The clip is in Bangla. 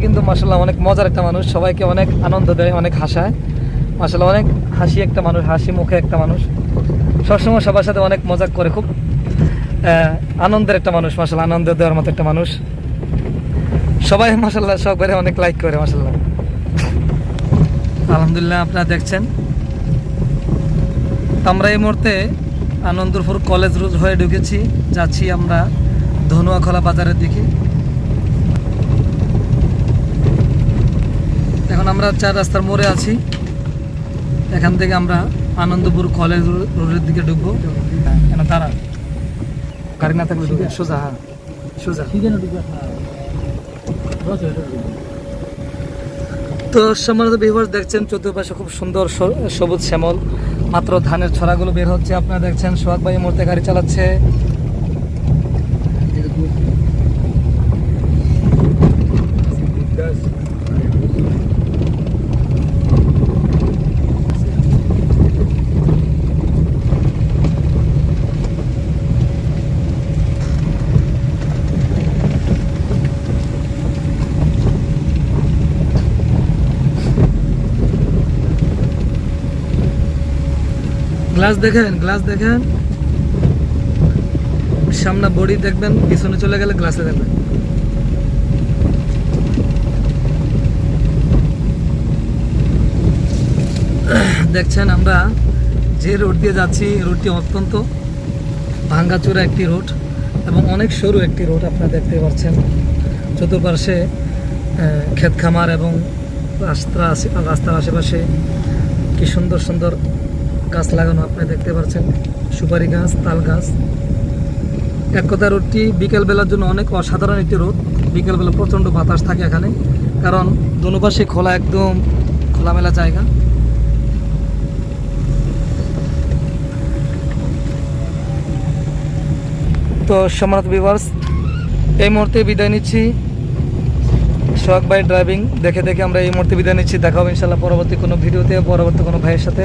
কিন্তু মাসাল্লাহ অনেক মজার একটা মানুষ, সবাইকে অনেক আনন্দ দেয়, অনেক হাসায়। মাসাল্লাহ অনেক হাসি একটা মানুষ, হাসি মুখে একটা মানুষ। সবসময় সবার সাথে অনেক মজা করে, খুব আনন্দের একটা মানুষ মাসাল্লাহ আনন্দ দেওয়ার মতো একটা মানুষ। সবাই মাসাল্লাহ সবাই অনেক লাইক করে মাসাল্লাহ আলহামদুলিল্লাহ, আপনারা দেখছেন। আমরা এই মুহূর্তে আনন্দপুর কলেজ রোড হয়ে ঢুকেছি। যাচ্ছি আমরা ধনুয়াখোলা বাজারের দিকে। এখন আমরা চার রাস্তার মোড়ে আছি। এখান থেকে আমরা আনন্দপুর কলেজ রোডের দিকে ঢুকবো। কেন তারা। গাড়ি না থাকলে ঢুকে সোজা হ্যাঁ। তো সম্মানিত বিভার দেখছেন চতুর্পাশে খুব সুন্দর সবুজ শ্যামল। মাত্র ধানের ছড়াগুলো বের হচ্ছে। আপনারা দেখছেন সোহাগ ভাই এই মুহূর্তে গাড়ি চালাচ্ছে। গ্লাস দেখেন গ্লাস দেখেন। সামনে বডি দেখবেন, পিছনে চলে গেলে গ্লাসে দেখবেন। দেখছেন আমরা যে রোড দিয়ে যাচ্ছি রোডটি অত্যন্ত ভাঙ্গাচোরা একটি রোড এবং অনেক সরু একটি রোড আপনারা দেখতে পাচ্ছেন। চতুর্পাশে ক্ষেত খামার এবং রাস্তা, রাস্তার আশেপাশে কি সুন্দর সুন্দর গাছ লাগানো আপনি দেখতে পাচ্ছেন, সুপারি গাছ, তাল গাছ। এক কথা রোডটি বিকেলবেলার জন্য অনেক অসাধারণ একটি রোড। বিকেলবেলা প্রচণ্ড বাতাস থাকে এখানে, কারণ দোনোপাশে খোলা একদম খোলামেলা জায়গা। তো সম্রাট বিভার্স এই মুহূর্তে বিদায় নিচ্ছি। সোহাগ ভাই ড্রাইভিং দেখে দেখে আমরা এই মুহূর্তে বিদায় নিচ্ছি। দেখা ইনশাল্লাহ পরবর্তী কোনো ভিডিওতে, পরবর্তী কোনো ভাইয়ের সাথে।